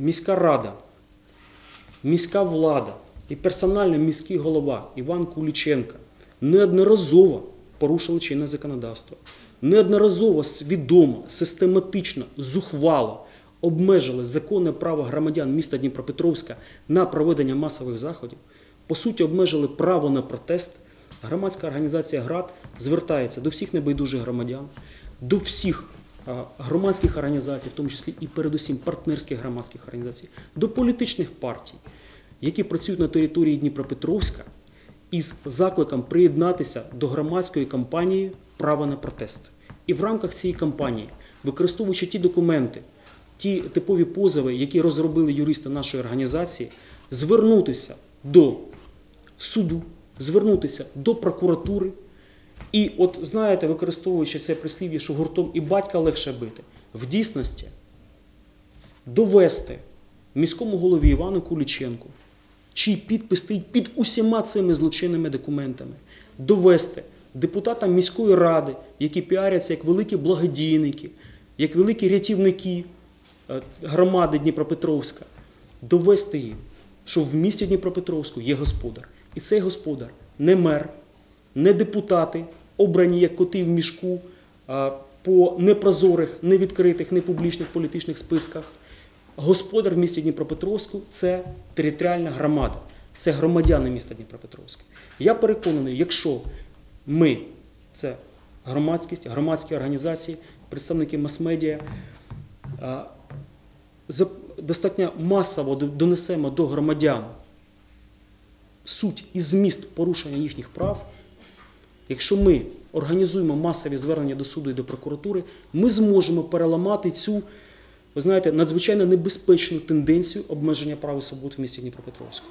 Міська рада, міська влада і персонально міський голова Іван Куліченка неодноразово порушили чинне законодавство, неодноразово свідомо, систематично, зухвало обмежили законне право громадян міста Дніпропетровська на проведення масових заходів, по суті, обмежили право на протест. Громадська організація ГРАД звертається до всіх небайдужих громадян, до всіх громадських організацій, в тому числі і передусім партнерських громадських організацій, до політичних партій, які працюють на території Дніпропетровська, із закликом приєднатися до громадської кампанії Право на протест. І в рамках цієї кампанії, використовуючи ті документи, ті типові позови, які розробили юристи нашої організації, звернутися до суду, звернутися до прокуратури. І от знаєте, використовуючи це прислів'я, що гуртом і батька легше бити, в дійсності довести міському голові Івану Куліченку, чий підпис стоїть під усіма цими злочинними документами, довести депутатам міської ради, які піаряться як великі благодійники, як великі рятівники е, громади Дніпропетровська, довести їм, що в місті Дніпропетровську є господар. І цей господар не мер, не депутати, обрані як коти в мішку по непрозорих, невідкритих, непублічних політичних списках. Господар в місті Дніпропетровську це територіальна громада, це громадяни міста Дніпропетровська. Я переконаний, якщо ми, це громадськість, громадські організації, представники мас-медіа, достатньо масово донесемо до громадян суть і зміст порушення їхніх прав, якщо ми організуємо масові звернення до суду і до прокуратури, ми зможемо переламати цю, ви знаєте, надзвичайно небезпечну тенденцію обмеження прав і свобод в місті Дніпропетровську.